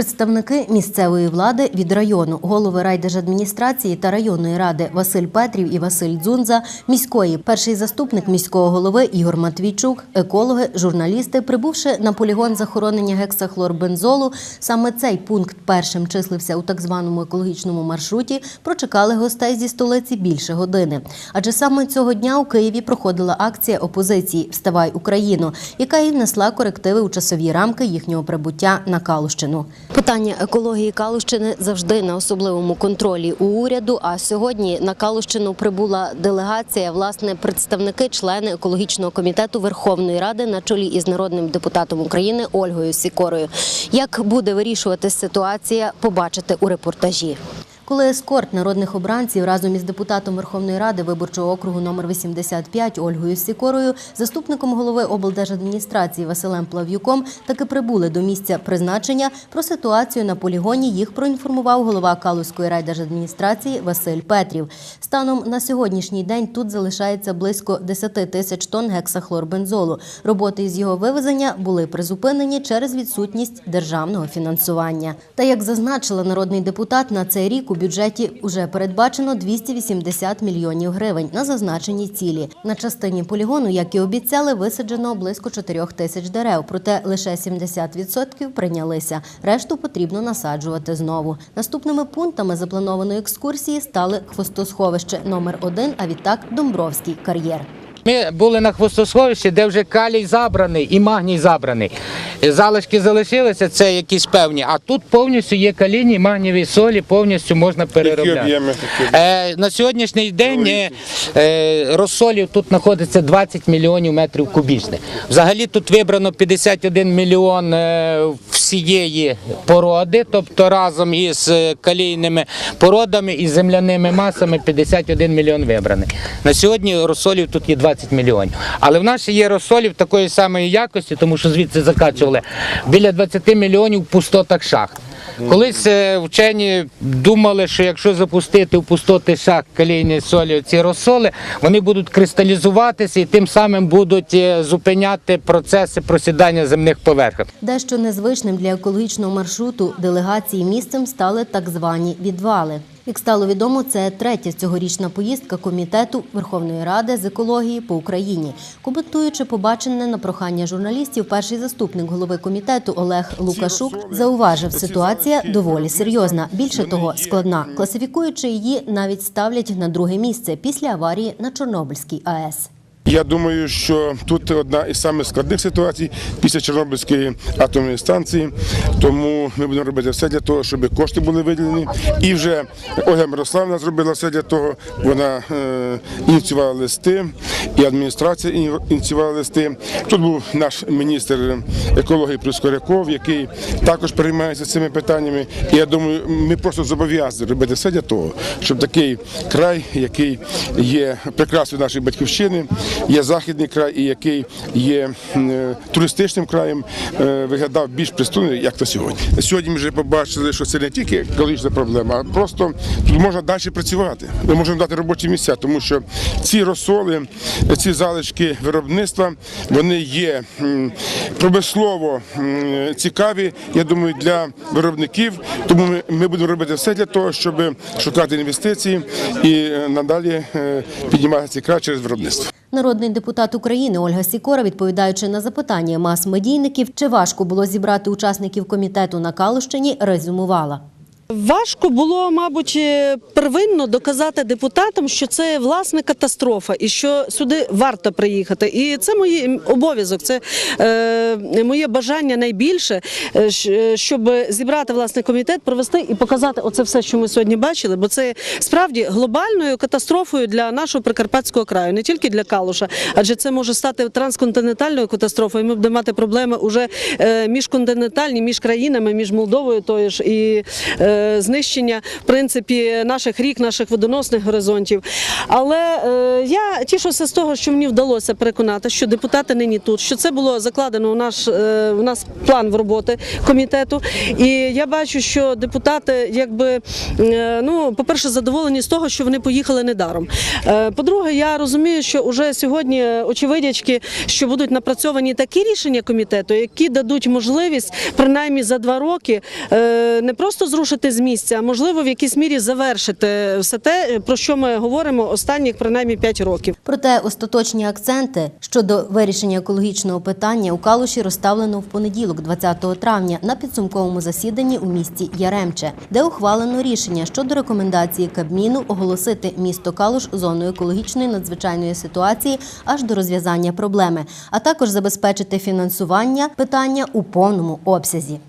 Представники місцевої влади від району, голови райдержадміністрації та районної ради Василь Петрів і Василь Дзунза, міської, перший заступник міського голови Ігор Матвійчук, екологи, журналісти, прибувши на полігон захоронення гексахлорбензолу, саме цей пункт першим числився у так званому екологічному маршруті, прочекали гостей зі столиці більше години. Адже саме цього дня у Києві проходила акція опозиції Вставай Україну, яка і внесла корективи у часові рамки їхнього прибуття на Калущину. Питання екології Калущини завжди на особливому контролі у уряду. А сьогодні на Калущину прибула делегація, власне, представники, члени екологічного комітету Верховної Ради на чолі із народним депутатом України Ольгою Сікорою. Як буде вирішуватись ситуація, побачите у репортажі. Коли ескорт народних обранців разом із депутатом Верховної Ради виборчого округу номер 85 Ольгою Сікорою, заступником голови облдержадміністрації Василем Плав'юком таки прибули до місця призначення, про ситуацію на полігоні їх проінформував голова Калузької райдержадміністрації Василь Петрів. Станом на сьогоднішній день тут залишається близько 10 тисяч тонн гексахлорбензолу. Роботи із його вивезення були призупинені через відсутність державного фінансування. Та як зазначила народний депутат, на цей рік у бюджеті вже передбачено 280 мільйонів гривень на зазначені цілі. На частині полігону, як і обіцяли, висаджено близько 4 тисяч дерев, проте лише 70% прийнялися. Решту потрібно насаджувати знову. Наступними пунктами запланованої екскурсії стали хвостосховище номер 1 а відтак Домбровський кар'єр. Ми були на хвостосховищі, де вже калій забраний і магній забраний. Залишки залишилися, це якісь певні, а тут повністю є калійні магнієві солі, повністю можна переробляти. об'єми? Е, на сьогоднішній день е, е, розсолів тут знаходиться 20 мільйонів метрів кубічних. Взагалі тут вибрано 51 мільйон е, всієї породи, тобто разом із е, калійними породами і земляними масами 51 мільйон вибраний. На сьогодні розсолів тут є 20 мільйонів. Але в нас ще є розсолів такої самої якості, тому що звідси закачували біля 20 мільйонів в пустотах шахт. Колись е, вчені думали, що якщо запустити в пустоти шахт калійні солі ці розсоли, вони будуть кристалізуватися і тим самим будуть е, зупиняти процеси просідання земних поверхень. Дещо незвичним для екологічного маршруту делегації місцем стали так звані відвали. Як стало відомо, це третя цьогорічна поїздка комітету Верховної Ради з екології по Україні. Коментуючи побачене на прохання журналістів, перший заступник голови комітету Олег Лукашук зауважив, ситуація доволі серйозна. Більше того, складна. Класифікуючи її, навіть ставлять на друге місце після аварії на Чорнобильській АЕС. Я думаю, що тут одна із самих складних ситуацій після Чорнобильської атомної станції. Тому ми будемо робити все для того, щоб кошти були виділені. І вже Ольга Мирославна зробила все для того. Вона е, ініціювала листи, і адміністрація ініціювала листи. Тут був наш міністр екології Прискоряков, який також переймається цими питаннями. І я думаю, ми просто зобов'язані робити все для того, щоб такий край, який є прекрасною нашої батьківщини, є західний край, і який є е, туристичним краєм, е, виглядав більш пристойно, як то сьогодні. Сьогодні ми вже побачили, що це не тільки екологічна проблема, а просто тут можна далі працювати. Ми можемо дати робочі місця, тому що ці розсоли, ці залишки виробництва, вони є промислово цікаві, я думаю, для виробників. Тому ми, будемо робити все для того, щоб шукати інвестиції і е, надалі е, піднімати цей край через виробництво. Народний депутат України Ольга Сікора, відповідаючи на запитання мас-медійників, чи важко було зібрати учасників комітету на Калущині, резюмувала. Важко було, мабуть, е, первинно доказати депутатам, що це власне катастрофа, і що сюди варто приїхати. І це мій обов'язок, це е, моє бажання найбільше, е, е, щоб зібрати власне комітет, провести і показати оце все, що ми сьогодні бачили. Бо це справді глобальною катастрофою для нашого прикарпатського краю, не тільки для Калуша, адже це може стати трансконтинентальною катастрофою. Ми будемо мати проблеми уже міжконтинентальні, між країнами, між Молдовою тою ж і. е, знищення в принципі наших рік, наших водоносних горизонтів. Але е, я тішуся з того, що мені вдалося переконати, що депутати нині тут, що це було закладено у наш е, у нас план в роботи комітету. І я бачу, що депутати, якби е, ну, по-перше, задоволені з того, що вони поїхали недаром. Е, По-друге, я розумію, що вже сьогодні очевидячки, що будуть напрацьовані такі рішення комітету, які дадуть можливість принаймні за два роки е, не просто зрушити з місця, можливо в якійсь мірі завершити все те, про що ми говоримо останніх принаймні 5 років. Проте остаточні акценти щодо вирішення екологічного питання у Калуші розставлено в понеділок, 20 травня, на підсумковому засіданні у місті Яремче, де ухвалено рішення щодо рекомендації Кабміну оголосити місто Калуш зоною екологічної надзвичайної ситуації аж до розв'язання проблеми, а також забезпечити фінансування питання у повному обсязі.